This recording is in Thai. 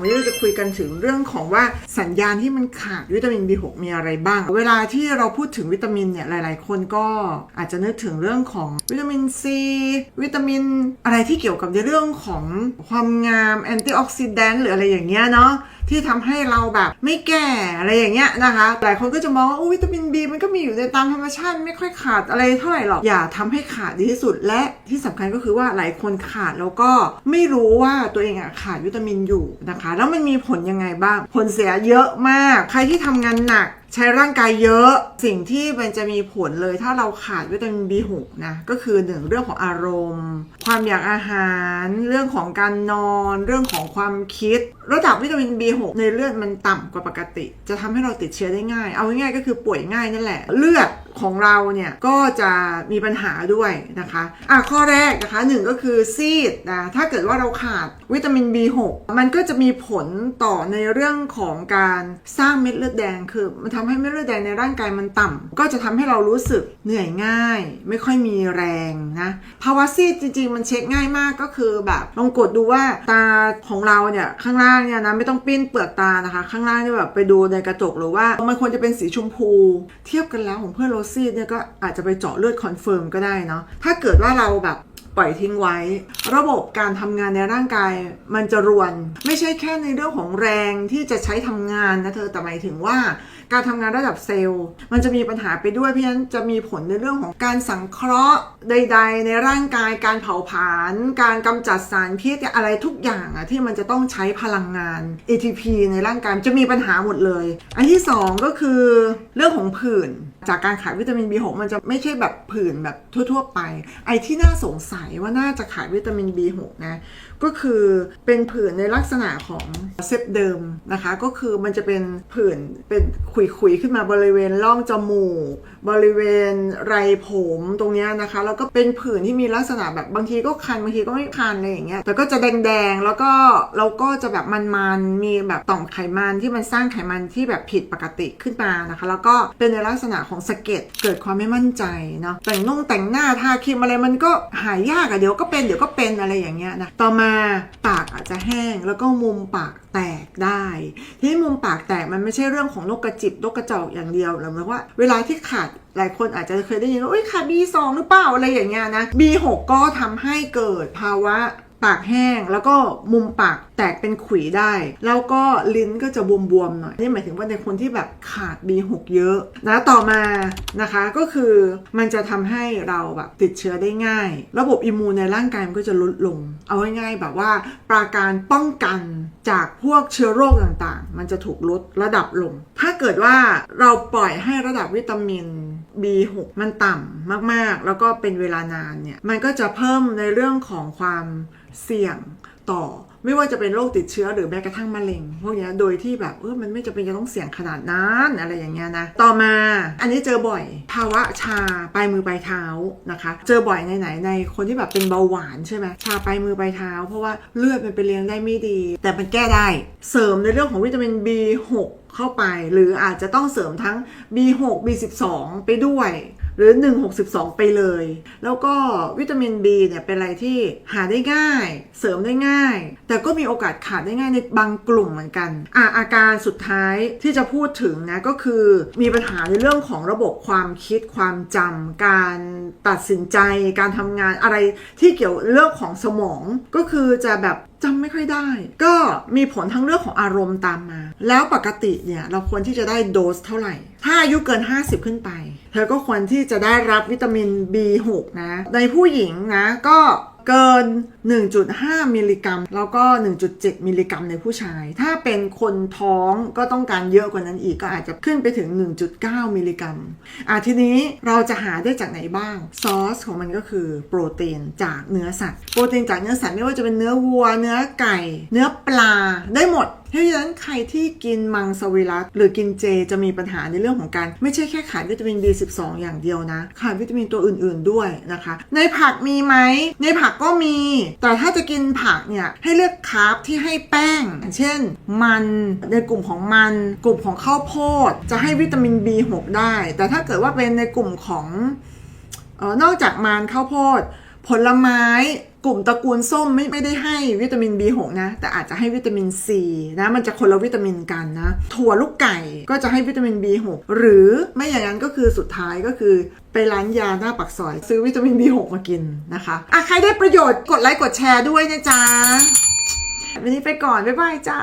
วันนี้เราจะคุยกันถึงเรื่องของว่าสัญญาณที่มันขาดวิตามิน B6 มีอะไรบ้าง เวลาที่เราพูดถึงวิตามินเนี่ยหลาย ๆ คนก็อาจจะนึกถึงเรื่องของวิตามินซีวิตามินอะไรที่เกี่ยวกับในเรื่องของความงามแอนตี้ออกซิแดนต์หรืออะไรอย่างเงี้ยเนาะที่ทำให้เราแบบไม่แก่อะไรอย่างเงี้ยนะคะ หลายคนก็จะมองว่าวิตามิน B มันก็มีอยู่ในตามธรรมชาติไม่ค่อยขาดอะไรเท่าไหร่หรอก อย่าทำให้ขาดดีที่สุด และที่สำคัญก็คือว่าหลายคนขาดแล้วก็ไม่รู้ว่าตัวเองอะขาดวิตามินอยู่นะคะ แล้วมันมีผลยังไงบ้าง ผลเสียเยอะมาก ใครที่ทำงานหนัก ใช้ร่างกายเยอะสิ่งที่มันจะมีผลเลย ถ้าเราขาดวิตามิน B6 นะก็คือหนึ่งเรื่องของอารมณ์ ความอยากอาหาร เรื่องของการนอน เรื่องของความคิด ระดับวิตามิน B6 ในเลือดมันต่ำกว่าปกติ จะทำให้เราติดเชื้อได้ง่าย เอาง่ายๆก็คือป่วยง่ายนั่นแหละ เลือดของเราเนี่ยก็จะมีปัญหาด้วยนะคะอะข้อแรกนะคะหนึ่งก็คือซีดนะถ้าเกิดว่าเราขาดวิตามิน B6 มันก็จะมีผลต่อในเรื่องของการสร้างเม็ดเลือดแดงคือ มันทำให้เม็ดเลือดแดงในร่างกายมันต่ำก็จะทำให้เรารู้สึกเหนื่อยง่าย ไม่ค่อยมีแรงนะภาวะซีดจริง ๆ มันเช็คง่ายมากก็คือแบบลองกดดูว่าตาของเราเนี่ยข้างล่างเนี่ยนะไม่ต้องปิ้นเปลือกตานะคะ ข้างล่างเนี่ยแบบไปดูในกระจกหรือว่ามันควรจะเป็นสีชมพู เทียบกันแล้วของเพื่อนโรซี่เนี่ยก็อาจจะไปเจาะเลือดคอนเฟิร์มก็ได้เนาะถ้าเกิดว่าเราแบบ ล่อยทิ้งไว้ ระบบการทำงานในร่างกายมันจะรวน ไม่ใช่แค่ในเรื่องของแรงที่จะใช้ทำงานนะเธอแต่หมายถึงว่า การทำงานระดับเซลล์ มันจะมีปัญหาไปด้วยเพราะฉะนั้นจะมีผลในเรื่องของการสังเคราะห์ใด ๆ ในร่างกายการเผาผลาญการกำจัดสารพิษอะไรทุกอย่างอะที่มันจะต้องใช้พลังงาน ATP ในร่างกายจะมีปัญหาหมดเลย อันที่สองก็คือเรื่องของผื่นจากการขาดวิตามิน B6 มันจะไม่ใช่แบบผื่นแบบทั่ว ๆ ไป ไอ้ที่น่าสงสัยว่าน่าจะขาดวิตามิน B6 นะก็คือเป็นผื่นในลักษณะของเซปเดิมนะคะ ก็คือมันจะเป็นผื่นเป็นขุยๆขึ้นมาบริเวณร่องจมูก บริเวณไรผมตรงเนี้ยนะคะ แล้วก็เป็นผื่นที่มีลักษณะแบบบางทีก็คันบางทีก็ไม่คันอะไรอย่างเงี้ยแต่ก็จะแดงๆแล้วก็เราก็จะแบบมันๆมีแบบต่อมไขมันที่มันสร้างไขมันที่แบบผิดปกติขึ้นมานะคะ แล้วก็เป็นในลักษณะของสะเก็ดเกิดความไม่มั่นใจเนาะแต่งนุ่งแต่งหน้าทาครีมอะไรมันก็หายยากอะเดี๋ยวก็เป็นเดี๋ยวก็เป็นอะไรอย่างเงี้ยนะต่อมาปากอาจจะแห้งแล้วก็มุมปากแตกได้ที่มุมปากแตกมันไม่ใช่เรื่องของนกกระจิบนกกระจอกอย่างเดียวหรือว่า เวลาที่ขาดหลายคนอาจจะเคยได้ยินว่าเอ้ยขาด B2 หรือเปล่าอะไรอย่างเงี้ยนะ B6 ก็ทำให้เกิดภาวะ ปากแห้งแล้วก็มุมปากแตกเป็นขุยได้ แล้วก็ลิ้นก็จะบวมๆหน่อย นี่หมายถึงว่าในคนที่แบบขาด B6 เยอะนะต่อมานะคะก็คือมันจะทำให้เราแบบติดเชื้อได้ง่าย ระบบอิมมูนในร่างกายมันก็จะลดลง เอาง่ายๆแบบว่าปราการป้องกันจากพวกเชื้อโรคต่างๆ มันจะถูกลดระดับลง ถ้าเกิดว่าเราปล่อยให้ระดับวิตามิน B6 มันต่ำมากๆ แล้วก็เป็นเวลานานเนี่ย มันก็จะเพิ่มในเรื่องของความเสี่ยง ต่อไม่ว่าจะเป็นโรคติดเชื้อหรือแม้กระทั่งมะเร็งพวกนี้โดยที่แบบเออมันไม่จำเป็นจะต้องเสี่ยงขนาดนั้นอะไรอย่างเงี้ยนะต่อมาอันนี้เจอบ่อย ภาวะชาปลายมือปลายเท้านะคะ เจอบ่อยในไหนในคนที่แบบเป็นเบาหวานใช่ไหมชาปลายมือปลายเท้า เพราะว่าเลือดมันไปเลี้ยงได้ไม่ดี แต่มันแก้ได้ เสริมในเรื่องของวิตามิน B6 เข้าไป หรืออาจจะต้องเสริมทั้ง B6 B12 ไปด้วย หรือ 162 ไปเลย แล้วก็วิตามิน B เนี่ยเป็นอะไรที่หาได้ง่าย เสริมได้ง่าย แต่ก็มีโอกาสขาดได้ง่ายในบางกลุ่มเหมือนกันอะอาการสุดท้ายที่จะพูดถึงนะก็คือมีปัญหาในเรื่องของระบบความคิดความจำการตัดสินใจ การทำงานอะไรที่เกี่ยวเรื่องของสมองก็คือจะแบบ จำไม่ค่อยได้ ก็มีผลทั้งเรื่องของอารมณ์ตามมา แล้วปกติเนี่ยเราควรที่จะได้โดสเท่าไหร่ ถ้าอายุเกิน 50 ขึ้นไป เธอก็ควรที่จะได้รับวิตามิน B6 นะ ในผู้หญิงนะก็ เกิน 1.5 มิลลิกรัม แล้วก็ 1.7 มิลลิกรัมในผู้ชาย ถ้าเป็นคนท้องก็ต้องการเยอะกว่านั้นอีกก็อาจจะขึ้นไปถึง 1.9 มิลลิกรัมอะทีนี้เราจะหาได้จากไหนบ้าง ซอสของมันก็คือโปรตีนจากเนื้อสัตว์ โปรตีนจากเนื้อสัตว์ไม่ว่าจะเป็นเนื้อวัว เนื้อไก่ เนื้อปลาได้หมด เพราะฉะนั้นใครที่กินมังสวิรัตหรือกินเจจะมีปัญหาในเรื่องของการ ไม่ใช่แค่ขาดวิตามิน B12 อย่างเดียวนะขาดวิตามินตัวอื่นๆด้วยนะคะ ในผักมีไหมในผักก็มี แต่ถ้าจะกินผักเนี่ยให้เลือกคาร์บที่ให้แป้ง เช่น มันในกลุ่มของมัน กลุ่มของข้าวโพด จะให้วิตามิน B6 ได้ แต่ถ้าเกิดว่าเป็นในกลุ่มของออนอกจากมันข้าวโพด ผลไม้ กลุ่มตระกูลส้มไม่ไม่ได้ให้วิตามิน B6 นะ แต่อาจจะให้วิตามิน C นะ มันจะคนละวิตามินกันนะ ถั่วลูกไก่ก็จะให้วิตามิน B6 หรือไม่อย่างนั้นก็คือสุดท้ายก็คือไปร้านยาหน้าปากซอย ซื้อวิตามิน B6 มากินนะคะอะใครได้ประโยชน์กดไลค์กดแชร์ด้วยนะจ๊ะวันนี้ไปก่อน บ๊ายบายจ้า